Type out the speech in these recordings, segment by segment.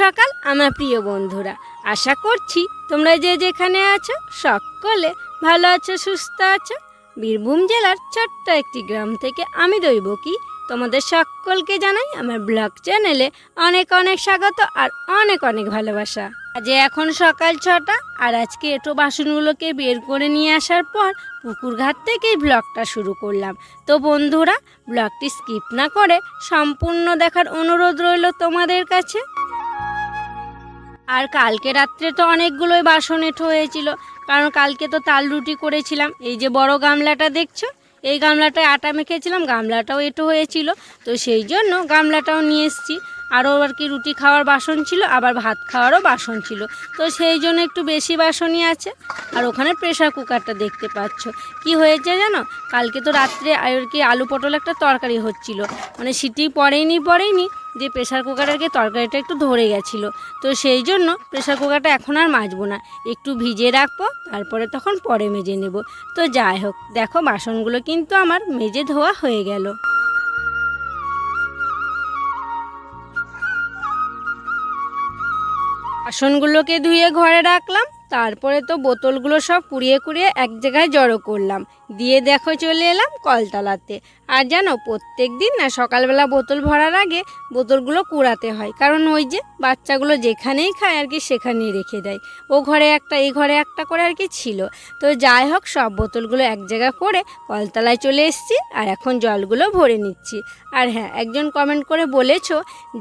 সকাল, আমার প্রিয় বন্ধুরা। আশা করছি তোমরা যে যেখানে আছো, সকলে ভালো আছো, সুস্থ আছো। বীরভূম জেলার ছোট্ট একটি গ্রাম থেকে আমি দৈব কি তোমাদের সকলকে জানাই আমার ব্লগ চ্যানেলে অনেক অনেক স্বাগত আর অনেক অনেক ভালোবাসা। আজ এখন সকাল ছটা আর আজকে এটো বাসনগুলোকে বের করে নিয়ে আসার পর পুকুর ঘাট থেকেই ব্লগটা শুরু করলাম। তো বন্ধুরা, ব্লগটি স্কিপ না করে সম্পূর্ণ দেখার অনুরোধ রইল তোমাদের কাছে। আর কালকে রাত্রে তো অনেকগুলোই বাসন এঁঠো হয়েছিল, কারণ কালকে তো তাল রুটি করেছিলাম। এই যে বড় গামলাটা দেখছ? এই গামলাটায় আটা মেখেছিলাম, গামলাটাও এঁটো হয়েছিল, তো সেই জন্য গামলাটাও নিয়ে এসেছি। আরও আর কি রুটি খাওয়ার বাসন ছিল, আবার ভাত খাওয়ারও বাসন ছিল। তো সেই জন্য একটু বেশি বাসনই আছে। আর ওখানে প্রেশার কুকারটা দেখতে পাচ্ছ। কি হয়েছে জানো? কালকে তো রাত্রে আর কি আলু পটল একটা তরকারি হচ্ছিল। মানে সিটি পড়েইনি পড়েইনি যে প্রেশার কুকারের কি তরকারিটা একটু ধরে গেছিল। তো সেই জন্য প্রেশার কুকারটা এখন আর মাজবো না। একটু ভিজিয়ে রাখব, তারপরে তখন পরে মেজে নেব। তো যাই হোক, দেখো বাসনগুলো কিন্তু আমার মেজে ধোয়া হয়ে গেল। বাসনগুলোকে ধুয়ে ঘরে রাখলাম তারপরে তো বোতলগুলো সব কুড়িয়ে কুড়িয়ে এক জায়গায় জড়ো করলাম। দিয়ে দেখো চলে এলাম কলতলাতে। আর জানো প্রত্যেক দিন না সকালবেলা বোতল ভরার আগে বোতলগুলো কুড়াতে হয়। কারণ ওই যে বাচ্চাগুলো যেখানেই খায় আর কি সেখানেই রেখে দেয়। ও ঘরে একটা, এই ঘরে একটা করে আর কি ছিল। তো যাই হোক, সব বোতলগুলো এক জায়গা করে কলতলায় চলে এসেছি আর এখন জলগুলো ভরে নিচ্ছি। আর হ্যাঁ একজন কমেন্ট করে বলেছ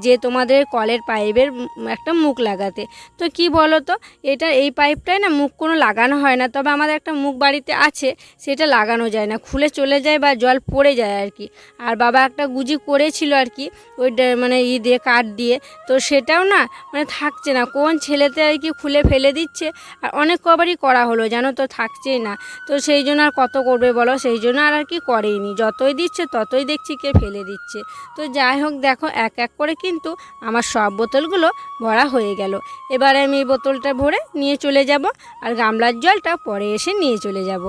যে তোমাদের কলের পাইপের একটা মুখ লাগাতে। তো কি বলো তো? এটা, এই পাইপটায় না মুখ কোনো লাগানো হয় না। তবে আমাদের একটা মুখ বাড়িতে আছে, সেটা লাগানো যায় না। খুলে চলে যায় বা জল পড়ে যায় আর কি। আর বাবা একটা গুজি করেছিল আর কি, ওই মানে ই দিয়ে, কাঠ দিয়ে। তো সেটাও না মানে থাকছে না। কোন ছেলেতে আর কি খুলে ফেলে দিচ্ছে? আর অনেক কবারই করা হলো, জানো তো, থাকছেই না। তো সেই জন্য আর কত করবে বলো? সেই জন্য আর আর কি করেইনি। যতই দিচ্ছে, ততই দেখছি কে ফেলে দিচ্ছে। তো যাই হোক, দেখো, এক এক করে কিন্তু আমার সব বোতলগুলো ভরা হয়ে গেল। এবারে আমি এই বোতলটা ভরে নিয়ে চলে যাব, আর গামলার জলটা পরে এসে নিয়ে চলে যাব।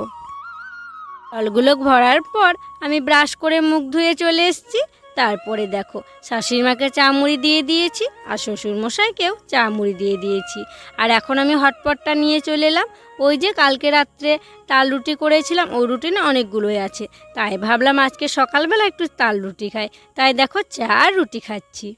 জলগুলো ভরার পর আমি ব্রাশ করে মুখ ধুয়ে চলে এসেছি। তারপরে দেখো, শাশুড়ি মাকে চা মুড়ি দিয়ে দিয়েছি আর শ্বশুর মশাইকেও চা মুড়ি দিয়ে দিয়েছি। আর এখন আমি হটপটটা নিয়ে চলে এলাম। ওই যে কালকে রাত্রে তাল রুটি করেছিলাম, ওই রুটি না অনেকগুলোই আছে। তাই ভাবলাম আজকে সকালবেলা একটু তাল রুটি খাই। তাই দেখো চা আর রুটি খাচ্ছি।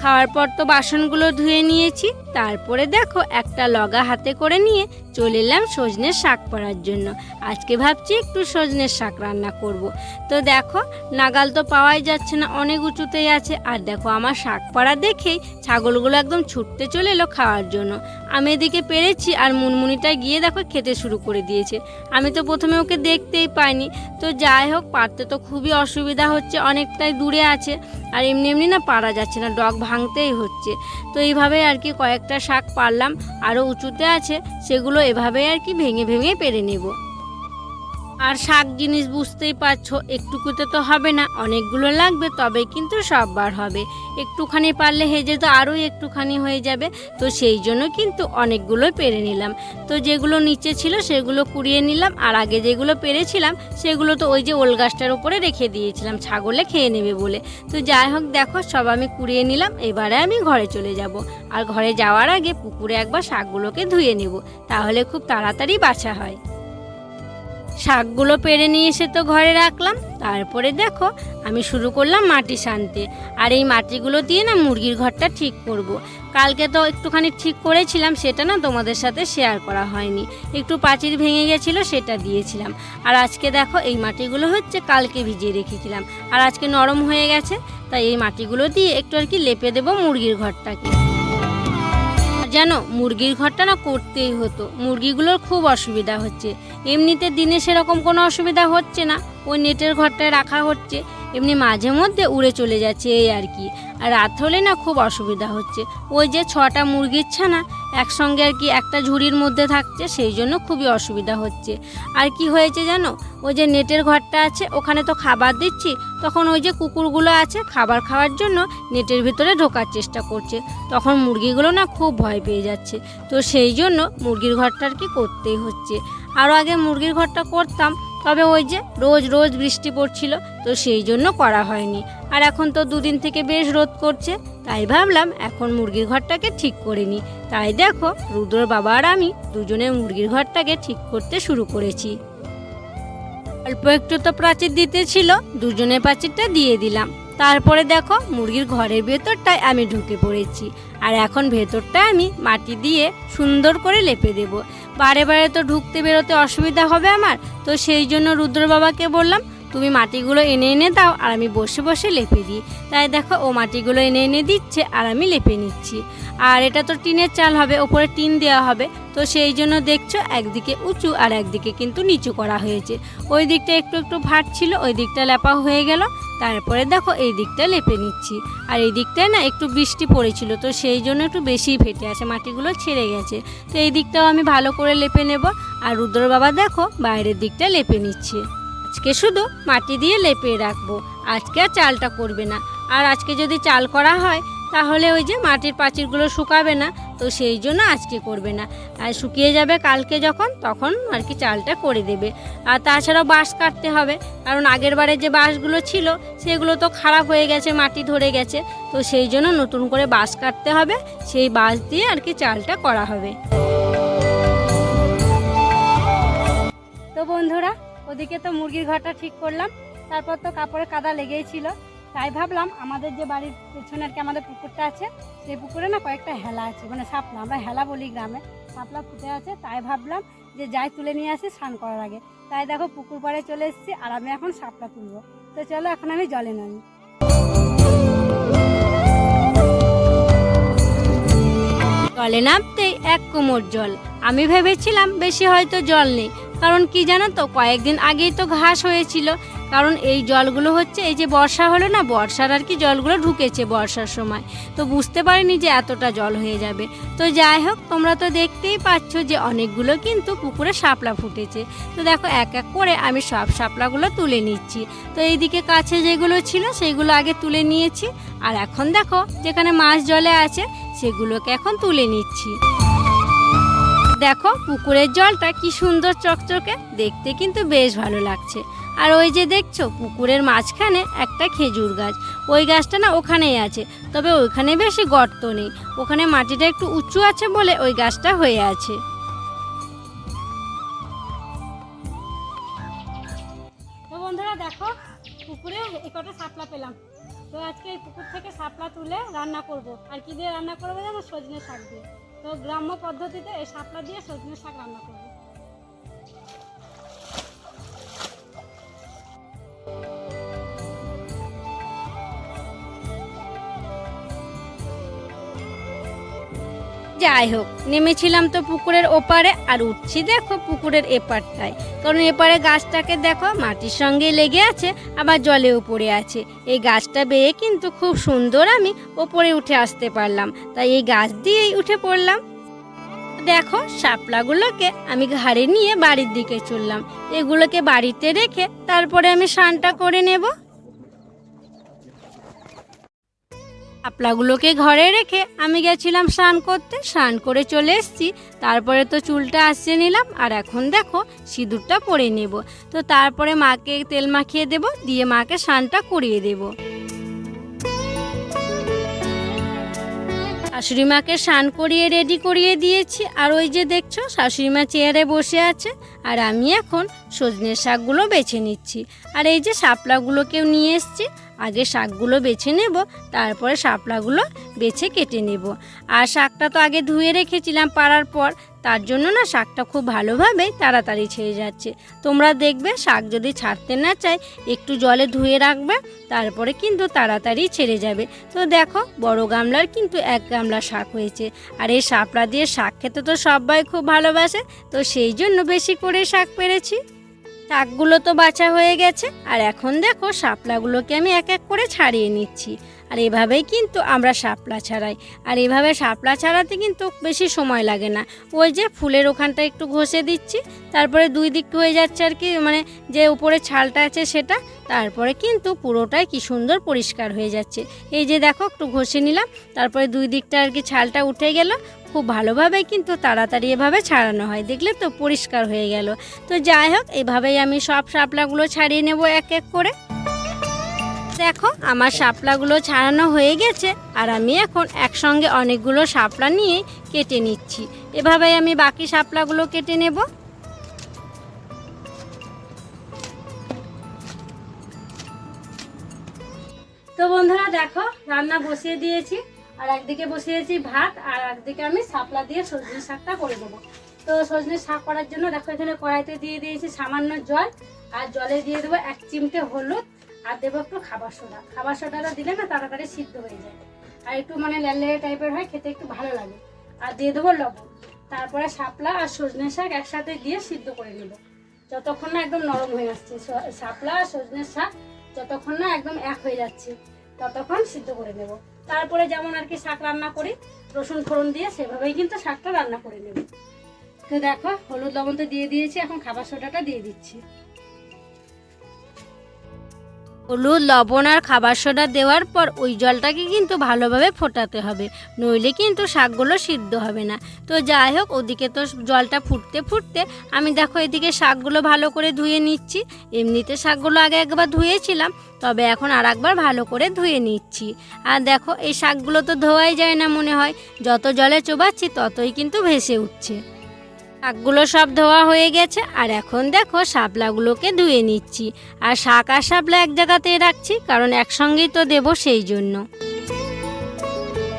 খাওয়ার পর তো বাসনগুলো ধুয়ে নিয়েছি। তারপরে দেখো একটা লগা হাতে করে নিয়ে চলে এলাম সজনের শাক করার জন্য। আজকে ভাবছি একটু সজনের শাক রান্না করব। তো দেখো, নাগাল তো পাওয়াই যাচ্ছে না, অনেক উঁচুতেই আছে। আর দেখো, আমার শাক পাড়া দেখেই ছাগলগুলো একদম ছুটতে চলে এলো খাওয়ার জন্য। আমি এদিকে পেরেছি আর মুনমুনিটা গিয়ে দেখো খেতে শুরু করে দিয়েছে। আমি তো প্রথমে ওকে দেখতেই পাইনি। তো যাই হোক, পারতে তো খুবই অসুবিধা হচ্ছে, অনেকটাই দূরে আছে। আর এমনি এমনি না পারা যাচ্ছে না, ডগ ভাঙতেই হচ্ছে। তো এইভাবে আর কি কয়েকটা শাক পারলাম। আরও উঁচুতে আছে সেগুলো এভাবে আর কি ভেঙে ভেঙে পেরে নেব। আর শাক জিনিস বুঝতেই পারছ, একটুকুতে তো হবে না, অনেকগুলো লাগবে, তবে কিন্তু সববার হবে। একটুখানি পারলে হেজে তো আরও একটুখানি হয়ে যাবে, তো সেই জন্য কিন্তু অনেকগুলোই পেরে নিলাম। তো যেগুলো নিচে ছিল সেগুলো কুড়িয়ে নিলাম, আর আগে যেগুলো পেরেছিলাম, সেগুলো তো ওই যে ওল গাছটার উপরে রেখে দিয়েছিলাম, ছাগলে খেয়ে নেবে বলে। তো যাই হোক, দেখো, সব আমি কুড়িয়ে নিলাম, এবারে আমি ঘরে চলে যাব। আর ঘরে যাওয়ার আগে পুকুরে একবার শাকগুলোকে ধুয়ে নেব, তাহলে খুব তাড়াতাড়ি বাছা হয়। শাকগুলো পেরে নিয়ে এসে তো ঘরে রাখলাম। তারপরে দেখো, আমি শুরু করলাম মাটি শানতে আর এই মাটিগুলো দিয়ে না মুরগির ঘরটা ঠিক করব। কালকে তো একটুখানি ঠিক করেছিলাম, সেটা না তোমাদের সাথে শেয়ার করা হয়নি। একটু পাঁচির ভেঙে গেছিল, সেটা দিয়েছিলাম। আর আজকে দেখো, এই মাটিগুলো হচ্ছে কালকে ভিজিয়ে রেখেছিলাম। আর আজকে নরম হয়ে গেছে, তাই এই মাটিগুলো দিয়ে একটু আর কি লেপে দেবো মুরগির ঘরটাকে। জানো মুরগির ঘরটা না করতেই হতো। মুরগিগুলোর খুব অসুবিধা হচ্ছে। এমনিতে দিনে সেরকম কোনো অসুবিধা হচ্ছে না। ওই নেটের ঘরটায় রাখা হচ্ছে। এমনি মাঝে মধ্যে উড়ে চলে যাচ্ছে এই আর কি। আর রাত হলে না খুব অসুবিধা হচ্ছে। ওই যে ছটা মুরগির ছানা একসঙ্গে আর কি একটা ঝুড়ির মধ্যে থাকছে, সেই জন্য খুবই অসুবিধা হচ্ছে। আর কি হয়েছে জানো? ওই যে নেটের ঘরটা আছে, ওখানে তো খাবার দিচ্ছি, তখন ওই যে কুকুরগুলো আছে, খাবার খাওয়ার জন্য নেটের ভিতরে ঢোকার চেষ্টা করছে। তখন মুরগিগুলো না খুব ভয় পেয়ে যাচ্ছে। তো সেই জন্য মুরগির ঘরটা আর কি করতেই হচ্ছে। আরও আগে মুরগির ঘরটা করতাম তবে ওই যে রোজ রোজ বৃষ্টি পড়ছিল, তো সেই জন্য করা হয়নি। আর এখন তো দুদিন থেকে বেশ রোদ করছে, তাই ভাবলাম এখন মুরগির ঘরটাকে ঠিক করে নিই। তাই দেখো, রুদ্র বাবা আর আমি দুজনে মুরগির ঘরটাকে ঠিক করতে শুরু করেছি। অল্প একটু তো প্রাচীর দিতে ছিল, দুজনের প্রাচীরটা দিয়ে দিলাম। তারপরে দেখো মুরগির ঘরের ভেতরটায় আমি ঢুকে পড়েছি। আর এখন ভেতরটা আমি মাটি দিয়ে সুন্দর করে লেপে দেব। বারে বারে তো ঢুকতে বেরোতে অসুবিধা হবে আমার। তো সেই জন্য রুদ্র বাবাকে বললাম তুমি মাটিগুলো এনে এনে দাও আর আমি বসে বসে লেপে দিই। তাই দেখো ও মাটিগুলো এনে এনে দিচ্ছে আর আমি লেপে নিচ্ছি। আর এটা তো টিনের চাল হবে, ওপরে টিন দেওয়া হবে। তো সেই জন্য দেখছ একদিকে উঁচু আর একদিকে কিন্তু নিচু করা হয়েছে। ওই দিকটা একটু একটু ভাট ছিল, ওই দিকটা লেপা হয়ে গেল। তারপরে দেখো এই দিকটা লেপে নিচ্ছি। আর এই দিকটায় না একটু বৃষ্টি পড়েছিল, তো সেই জন্য একটু বেশিই ফেটে আছে, মাটিগুলো ছেড়ে গেছে। তো এই দিকটাও আমি ভালো করে লেপে নেব। আর রুদ্র বাবা দেখো বাইরের দিকটা লেপে নিচ্ছে। আজকে শুধু মাটি দিয়ে লেপে রাখব। আজকে আর চালটা করবে না। আর আজকে যদি চাল করা হয়, তাহলে ওই যে মাটির পাঁচিরগুলো শুকাবে না, তো সেই জন্য আজকে করবে না। আর শুকিয়ে যাবে কালকে যখন, তখন আর কি চালটা করে দেবে। আর তাছাড়াও বাঁশ কাটতে হবে, কারণ আগের বারে যে বাঁশগুলো ছিল, সেগুলো তো খারাপ হয়ে গেছে, মাটি ধরে গেছে। তো সেই জন্য নতুন করে বাঁশ কাটতে হবে, সেই বাঁশ দিয়ে আর কি চালটা করা হবে। তো বন্ধুরা ওদিকে তো মুরগির ঘরটা ঠিক করলাম, তারপর তো কাপড়ে কাদা লেগেই ছিল। তাই ভাবলাম আমাদের যে বাড়ির পেছনে আর কি আমাদের পুকুরটা আছে, সেই পুকুরে না কয়েকটা হেলা আছে মানে সাপলা, আমরা হেলা বলি গ্রামে, সাপলা ফুটে আছে, তাই ভাবলাম যে যাই তুলে নিয়ে আসি স্নান করার আগে। তাই দেখো পুকুর পাড়ে চলে এসেছি আর আমি এখন সাপলা তুলবো। তো চলো এখন আমি জলে নামি। জলে নামতেই এক কোমর জল। আমি ভেবেছিলাম বেশি হয়তো জল নেই কারণ কি জানো তো, কয়েকদিন আগেই তো ঘাস হয়েছিল। কারণ এই জলগুলো হচ্ছে, এই যে বর্ষা হলো না, বর্ষার আর কি জলগুলো ঢুকেছে বর্ষার সময়। তো বুঝতে পারিনি যে এতটা জল হয়ে যাবে। তো যাই হোক, তোমরা তো দেখতেই পাচ্ছ যে অনেকগুলো কিন্তু পুকুরে শাপলা ফুটেছে। তো দেখো, এক এক করে আমি সব শাপলাগুলো তুলে নিচ্ছি। তো এইদিকে কাছে যেগুলো ছিল, সেগুলো আগে তুলে নিয়েছি। আর এখন দেখো, যেখানে মাছ জলে আছে, সেগুলোকে এখন তুলে নিচ্ছি। দেখো, পুকুরের জলটা কি সুন্দর চকচকে। দেখতে কিন্তু বেশ ভালো লাগছে। আর ওই যে দেখছ, পুকুরের মাঝখানে একটা খেজুর গাছ। ওই গাছটা না ওখানেই আছে, তবে ওইখানে বেশি গর্ত নেই। ওখানে মাটিটা একটু উঁচু আছে বলে ওই গাছটা হয়ে আছে। তো বন্ধুরা দেখো, পুকুরে এ কটা শাপলা পেলাম। তো আজকে এই পুকুর থেকে শাপলা তুলে রান্না করব। আর কি দিয়ে রান্না করব জানো? সজনে শাক দিয়ে। তো গ্রাম্য পদ্ধতিতে এই শাপলা দিয়ে সজনে শাক রান্না করব। যাই হোক নেমেছিলাম তো পুকুরের ওপারে আর উঠছি দেখো পুকুরের এপারটায়। কারণ এপারে গাছটাকে দেখো মাটির সঙ্গে লেগে আছে, আবার জলে পড়ে আছে। এই গাছটা বেয়ে কিন্তু খুব সুন্দর আমি ওপরে উঠে আসতে পারলাম। তাই এই গাছ দিয়েই উঠে পড়লাম। দেখো শাপলাগুলোকে আমি ঘাড়ে নিয়ে বাড়ির দিকে চললাম। এগুলোকে বাড়িতে রেখে তারপরে আমি স্নানটা করে নেব। শাপলাগুলোকে ঘরে রেখে আমি গেছিলাম স্নান করতে, স্নান করে চলে এসছি। তারপরে তো চুলটা আসছে নিলাম, আর এখন দেখো সিঁদুরটা পরে নেব। তো তারপরে মাকে তেল মাখিয়ে দেব, দিয়ে মাকে স্নানটা করিয়ে দেব। শাশুড়ি মাকে স্নান করিয়ে রেডি করিয়ে দিয়েছি। আর ওই যে দেখছ শাশুড়ি মা চেয়ারে বসে আছে। আর আমি এখন সজনের শাকগুলো বেছে নিচ্ছি। আর এই যে শাপলাগুলোকেও নিয়ে এসছি, আগে শাকগুলো বেছে নেব, তারপরে শাপলাগুলো বেছে কেটে নেব। আর শাকটা তো আগে ধুয়ে রেখেছিলাম পাড়ার পর তার জন্য না শাকটা খুব ভালোভাবে তাড়াতাড়ি ছেড়ে যাচ্ছে। তোমরা দেখবে শাক যদি ছাড়তে না চায়, একটু জলে ধুয়ে রাখবে, তারপরে কিন্তু তাড়াতাড়ি ছেড়ে যাবে। তো দেখো, বড় গামলার কিন্তু এক গামলা শাক হয়েছে। আর এই শাপলা দিয়ে শাক খেতে তো সবাই খুব ভালোবাসে, তো সেই জন্য বেশি করে শাক পেরেছি। শাকগুলো তো বাছা হয়ে গেছে, আর এখন দেখো শাপলাগুলোকে আমি এক এক করে ছাড়িয়ে নিচ্ছি। আর এভাবেই কিন্তু আমরা শাপলা ছাড়াই। আর এভাবে শাপলা ছাড়াতে কিন্তু বেশি সময় লাগে না। ওই যে ফুলের ওখানটা একটু ঘষে দিচ্ছি, তারপরে দুই দিক হয়ে যাচ্ছে আর কি মানে যে উপরে ছালটা আছে সেটা, তারপরে কিন্তু পুরোটাই কি সুন্দর পরিষ্কার হয়ে যাচ্ছে। এই যে দেখো, একটু ঘষে নিলাম, তারপরে দুই দিকটা আর কি ছালটা উঠে গেল। খুব ভালোভাবে কিন্তু তাড়াতাড়ি এভাবে ছাড়ানো হয়, দেখলে তো পরিষ্কার হয়ে গেল। তো যাই হোক, এভাবেই আমি সব শাপলাগুলো ছাড়িয়ে নেব এক এক করে। দেখো, আমার শাপলাগুলো ছাড়ানো হয়ে গেছে আর আমি এখন একসঙ্গে অনেকগুলো শাপলা নিয়ে কেটে নিচ্ছি। এভাবেই আমি বাকি শাপলাগুলো কেটে নেব। তো বন্ধুরা দেখো, রান্না বসিয়ে দিয়েছি। আর একদিকে বসিয়েছি ভাত, আর একদিকে আমি শাপলা দিয়ে সজনে শাকটা করে দেবো। তো সজনে শাক করার জন্য দেখো, এখানে কড়াইতে দিয়ে দিয়েছি সামান্য জল। আর জলে দিয়ে দেবো এক চিমটে হলুদ। আর দেবো একটু খাবার সোডা। খাবার সোডাটা দিলে না তাড়াতাড়ি সিদ্ধ হয়ে যায়। আর একটু মানে ল্যালে টাইপের হয়, খেতে একটু ভালো লাগে। আর দিয়ে দেবো লবণ। তারপরে শাপলা আর সজনে শাক একসাথে দিয়ে সিদ্ধ করে নেব। যতক্ষণ না একদম নরম হয়ে আসছে। শাপলা আর সজনে শাক যতক্ষণ না একদম এক হয়ে যাচ্ছে, ততক্ষণ সিদ্ধ করে নেব। তারপরে যেমন আর কি শাক রান্না করি, রসুন ফোড়ন দিয়ে সেভাবেই কিন্তু শাকটা রান্না করে নেব। তো দেখো, হলুদ লবণ তো দিয়ে দিয়েছি, এখন খাবার সোডাটা দিয়ে দিচ্ছি। হলুদ, লবণ আর খাবার সোডা দেওয়ার পর ওই জলটাকে কিন্তু ভালোভাবে ফোটাতে হবে। নইলে কিন্তু শাকগুলো সিদ্ধ হবে না। তো যাই হোক, ওদিকে তো জলটা ফুটতে ফুটতে আমি দেখো এদিকে শাকগুলো ভালো করে ধুয়ে নিচ্ছি। এমনিতে শাকগুলো আগে একবার ধুয়েছিলাম, তবে এখন আর একবার ভালো করে ধুয়ে নিচ্ছি। আর দেখো, এই শাকগুলো তো ধোয়াই যায় না মনে হয়। যত জলে চোবাচ্ছি, ততই কিন্তু ভেসে উঠছে। শাকগুলো সব ধোয়া হয়ে গেছে, আর এখন দেখো শাপলাগুলোকে ধুয়ে নিচ্ছি। আর শাক আর শাপলা এক জায়গাতে রাখছি, কারণ একসঙ্গেই তো দেবো সেই জন্য।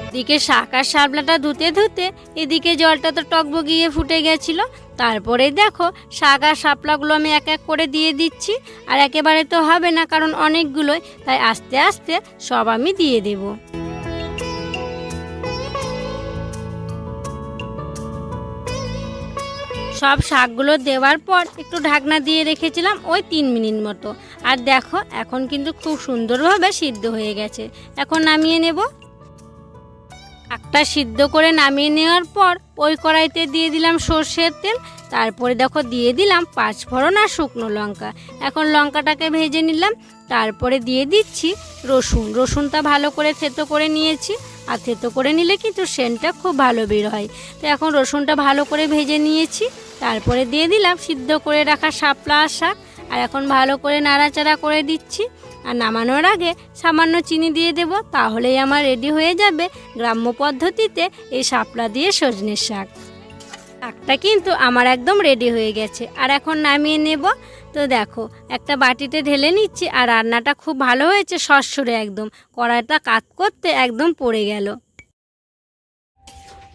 এদিকে শাক আর শাপলাটা ধুতে ধুতে এদিকে জলটা তো টকবগিয়ে ফুটে গেছিল। তারপরে দেখো শাক আর শাপলাগুলো আমি এক এক করে দিয়ে দিচ্ছি, আর একেবারে তো হবে না কারণ অনেকগুলোই, তাই আস্তে আস্তে সব আমি দিয়ে দেবো। সব শাকগুলো দেওয়ার পর একটু ঢাকনা দিয়ে রেখেছিলাম ওই তিন মিনিট মতো। আর দেখো, এখন কিন্তু খুব সুন্দরভাবে সিদ্ধ হয়ে গেছে। এখন নামিয়ে নেব। একটা সিদ্ধ করে নামিয়ে নেওয়ার পর ওই কড়াইতে দিয়ে দিলাম সর্ষের তেল। তারপরে দেখো, দিয়ে দিলাম পাঁচ ফোড়ন আর শুকনো লঙ্কা। এখন লঙ্কাটাকে ভেজে নিলাম। তারপরে দিয়ে দিচ্ছি রসুন। রসুনটা ভালো করে থেতো করে নিয়েছি। আর থেতো করে নিলে কিন্তু সেন্টটা খুব ভালো বের হয়। তো এখন রসুনটা ভালো করে ভেজে নিয়েছি, তারপরে দিয়ে দিলাম সিদ্ধ করে রাখা শাপলা শাক। আর এখন ভালো করে নাড়াচাড়া করে দিচ্ছি। আর নামানোর আগে সামান্য চিনি দিয়ে দেব, তাহলেই আমার রেডি হয়ে যাবে গ্রাম্য পদ্ধতিতে এই শাপলা দিয়ে সজনের শাক। শাকটা কিন্তু আমার একদম রেডি হয়ে গেছে। আর এখন নামিয়ে নেব তো দেখো, একটা বাটিতে ঢেলে নিচ্ছি আর রান্নাটা খুব ভালো হয়েছে, সরসরে একদম। কড়াইটা কাত করতে একদম পড়ে গেল।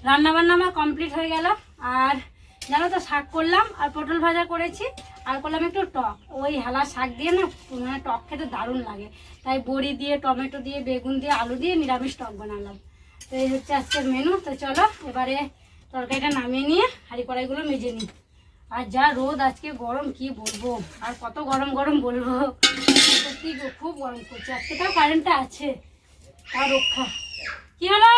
রান্না বান্না আমার কমপ্লিট হয়ে গেল। আর জানো তো, শাক করলাম আর পটল ভাজা করেছি। আর করলাম একটু টক। ওই হেলা শাক দিয়ে না মানে টক খেতে দারুণ লাগে। তাই বড়ি দিয়ে, টমেটো দিয়ে, বেগুন দিয়ে, আলু দিয়ে নিরামিষ টক বানালাম। তো এই হচ্ছে আজকের মেনু তো চলো, এবারে তরকারিটা নামিয়ে নিয়ে হাঁড়ি কড়াইগুলো মেজে নিই। আর যা রোদ, আজকে গরম, কি বলব? আর কত গরম গরম বলব? সত্যি খুব গরম করছে আজকে তাও কারেন্টটা আছে। তার রক্ষা। কি হলো?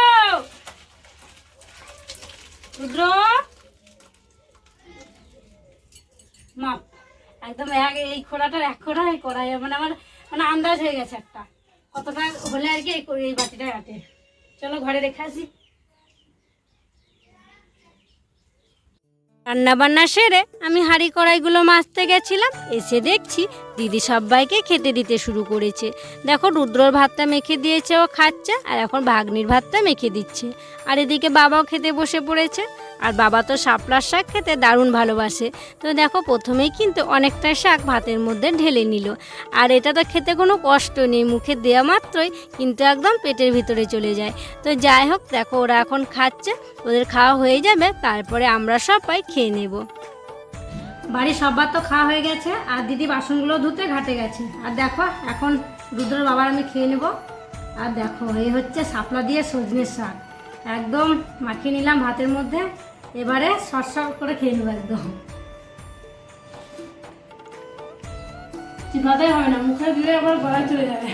রুদ্র? মাপ একদম এক, এই খোড়াটার এক খোড়া এই কড়াই মানে আমার মানে আন্দাজ হয়ে গেছে একটা। কতটা হলে আর কি এই বাটিটা আটে চলো ঘরে রেখে আসি। রান্না বান্না সেরে আমি হাঁড়ি কড়াইগুলো মাজতে গেছিলাম, এসে দেখছি দিদি সবাইকে খেতে দিতে শুরু করেছে। দেখো রুদ্রর ভাতটা মেখে দিয়েছে ও খাচ্ছে, আর এখন ভাগ্নির ভাতটা মেখে দিচ্ছে। আর এদিকে বাবাও খেতে বসে পড়েছে। আর বাবা তো শাপলার শাক খেতে দারুণ ভালোবাসে। তো দেখো, প্রথমেই কিন্তু অনেকটা শাক ভাতের মধ্যে ঢেলে নিল। আর এটা তো খেতে কোনো কষ্ট নেই, মুখে দেওয়া মাত্রই কিন্তু একদম পেটের ভিতরে চলে যায়। তো যাই হোক, দেখো ওরা এখন খাচ্ছে, ওদের খাওয়া হয়ে যাবে, তারপরে আমরা সবাই খেয়ে নেব। বাড়ির সবার তো খাওয়া হয়ে গেছে, আর দিদি বাসনগুলো ধুতে ঘাটে গেছে। আর দেখো, এখন রুদ্র বাবার আমি খেয়ে নেব। আর দেখো, এই হচ্ছে শাপলা দিয়ে সজনের শাক। একদম মাখিয়ে নিলাম ভাতের মধ্যে। এবারে সরসা করে খেয়ে নেব একদম। হবে না, মুখে দিলে আবার চলে যাবে।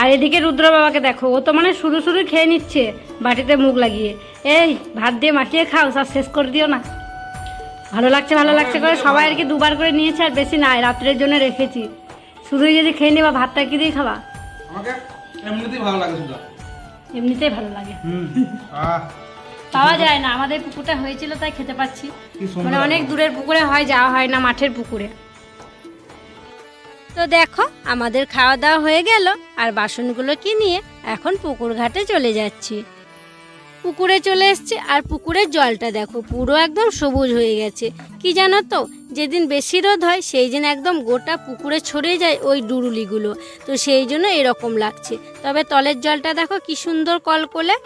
আর এদিকে রুদ্র বাবাকে দেখো, ও তো মানে শুরু শুরু খেয়ে নিচ্ছে বাটিতে মুখ লাগিয়ে। এই, ভাত দিয়ে মাখিয়ে খাও সব শেষ করে দিও না। ভালো লাগছে ভালো লাগছে করে সবাই আর কি দুবার করে নিয়েছে, আর বেশি নাই, রাত্রের জন্য রেখেছি। শুধুই যদি খেয়ে নেবা, ভাতটা কি দিয়ে খাবা? আমাকে এমনিতেই ভালো লাগে শুধু। এমনিতেই ভালো লাগে। পাওয়া যায় না। আমাদের পুকুরটা হয়েছিল তাই খেতে পাচ্ছি। মানে অনেক দূরের পুকুরে হয় যাওয়া হয় না মাঠের পুকুরে। তো দেখো আমাদের খাওয়া দাওয়া হয়ে গেল। আর বাসনগুলো কি নিয়ে এখন পুকুর ঘাটে চলে যাচ্ছি। পুকুরে চলে এসছি আর পুকুরের জলটা দেখো পুরো একদম সবুজ হয়ে গেছে। কি জানো তো যেদিন বেশি রোদ হয় সেই দিন একদম গোটা পুকুরে ছড়িয়ে যায় ওই ডুরুলিগুলো। তো সেই জন্য এরকম লাগছে। তবে তলের জলটা দেখো কি সুন্দর কল কলকলে।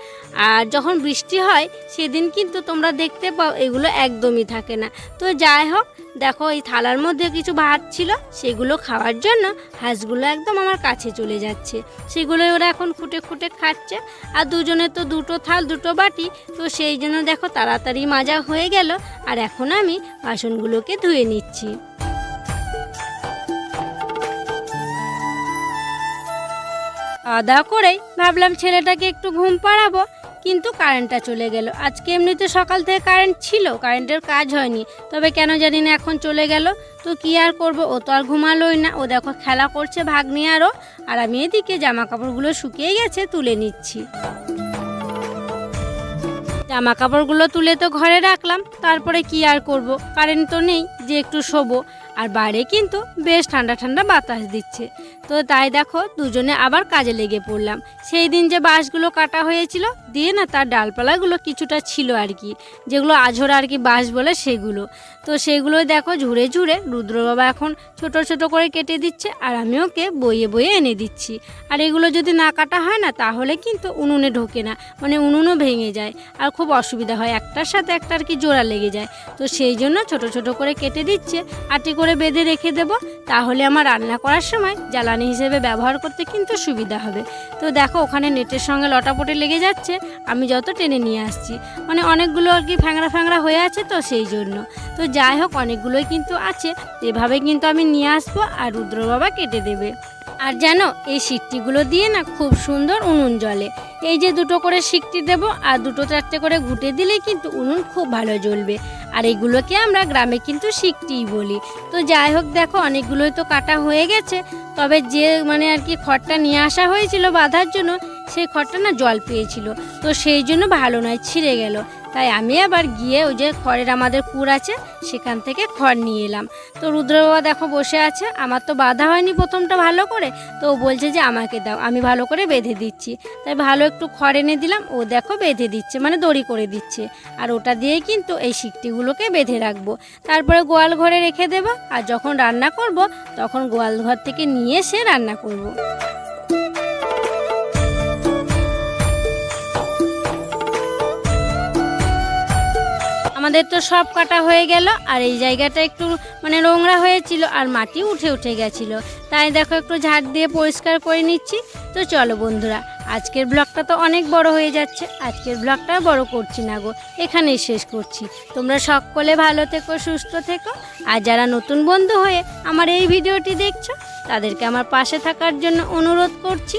আর যখন বৃষ্টি হয়, সেদিন কিন্তু তোমরা দেখতে পাও এগুলো একদমই থাকে না। তো যাই হোক দেখো, এই থালার মধ্যে কিছু ভাত ছিল, সেগুলো খাওয়ার জন্য হাঁসগুলো একদম আমার কাছে চলে যাচ্ছে। সেগুলো ওরা এখন খুঁটে খুঁটে খাচ্ছে। আর দুজনে তো দুটো থাল, দুটো বাটি, তো সেই জন্য দেখো তাড়াতাড়ি মাজা হয়ে গেল। আর এখন আমি বাসনগুলোকে ধুয়ে নিচ্ছি। খাওয়া দাওয়া করেই ভাবলাম ছেলেটাকে একটু ঘুম পাড়াবো। কিন্তু কারেন্টটা চলে গেল। আজকে এমনিতে সকাল থেকে কারেন্ট ছিল, কারেন্টের কাজ হয়নি। তবে কেন জানি না এখন চলে গেল। তো কি আর করব? ও তো আর ঘুমালোই না। ও দেখো খেলা করছে ভাগ নিয়ে আরও। আর আমি এদিকে জামা কাপড়গুলো শুকিয়ে গেছে, তুলে নিচ্ছি। জামা কাপড়গুলো তুলে তো ঘরে রাখলাম। তারপরে কি আর করব? কারেন্ট তো নেই, যে একটু শোবো। আর বাইরে কিন্তু বেশ ঠান্ডা ঠান্ডা বাতাস দিচ্ছে। তো তাই দেখো দুজনে আবার কাজে লেগে পড়লাম। সেই দিন যে বাঁশগুলো কাটা হয়েছিল, দিয়ে না তার ডালপালাগুলো কিছুটা ছিল আর কি, যেগুলো আঝোরা আর কি বাঁশ বলে সেগুলো। তো সেগুলো দেখো ঝুড়ে ঝুড়ে রুদ্র বাবা এখন ছোট ছোট করে কেটে দিচ্ছে আর আমি ওকে বইয়ে বইয়ে এনে দিচ্ছি। আর এগুলো যদি না কাটা হয় না, তাহলে কিন্তু উনুনে ঢোকে না মানে উনুনও ভেঙে যায় আর খুব অসুবিধা হয়। একটার সাথে একটা আর কি জোড়া লেগে যায়। তো সেই জন্য ছোট ছোট করে কেটে দিচ্ছে, আটি করে বেঁধে রেখে দেব, তাহলে আমার রান্না করার সময় জ্বালানি হিসেবে ব্যবহার করতে কিন্তু সুবিধা হবে। তো দেখো, ওখানে নেটের সঙ্গে লটাপটে লেগে যাচ্ছে, আমি যত টেনে নিয়ে আসছি। মানে অনেকগুলো আর কি ফ্যাংরা ফ্যাংরা হয়ে আছে তো সেই জন্য। তো যাই হোক, অনেকগুলোই কিন্তু আছে, এভাবে কিন্তু আমি নিয়ে আসব আর রুদ্র বাবা কেটে দেবে। আর জানো এই সিটটিগুলো দিয়ে না খুব সুন্দর উনুন জ্বলে। এই যে দুটো করে সিকটি দেব আর দুটো চারটে করে ঘুটে দিলে কিন্তু উনুন খুব ভালো জ্বলবে। আর এগুলোকে আমরা গ্রামে কিন্তু সিকটিই বলি। তো যাই হোক দেখো, অনেকগুলোই তো কাটা হয়ে গেছে। তবে যে মানে আর কি খড়টা নিয়ে আসা হয়েছিল বাঁধার জন্য, সেই খড়টা না জল পেয়েছিল। তো সেই জন্য ভালো নয়, ছিঁড়ে গেল। তাই আমি আবার গিয়ে ওই যে খড়ের আমাদের কুড় আছে, সেখান থেকে খড় নিয়ে এলাম। তো রুদ্র বাবা দেখো বসে আছে, আমার তো বাধা হয়নি প্রথমটা ভালো করে, তো ও বলছে যে আমাকে দাও, আমি ভালো করে বেঁধে দিচ্ছি। তাই ভালো একটু খড় এনে দিলাম, ও দেখো বেঁধে দিচ্ছে মানে দড়ি করে দিচ্ছে। আর ওটা দিয়েই কিন্তু এই শিকটিগুলোকে বেঁধে রাখব। তারপরে গোয়াল ঘরে রেখে দেবো, আর যখন রান্না করব, তখন গোয়াল ঘর থেকে নিয়ে এসে রান্না করব। আমাদের তো সব কাটা হয়ে গেল, আর এই জায়গাটা একটু মানে নোংরা হয়েছিল আর মাটি উঠে উঠে গেছিল। তাই দেখো একটু ঝাড় দিয়ে পরিষ্কার করে নিচ্ছি। তো চলো বন্ধুরা, আজকের ব্লগটা তো অনেক বড় হয়ে যাচ্ছে, আজকের ব্লগটা বড় করছি না গো, এখানেই শেষ করছি। তোমরা সকলে ভালো থেকো, সুস্থ থেকো, আর যারা নতুন বন্ধু হয়ে আমার এই ভিডিওটি দেখছ, তাদেরকে আমার পাশে থাকার জন্য অনুরোধ করছি।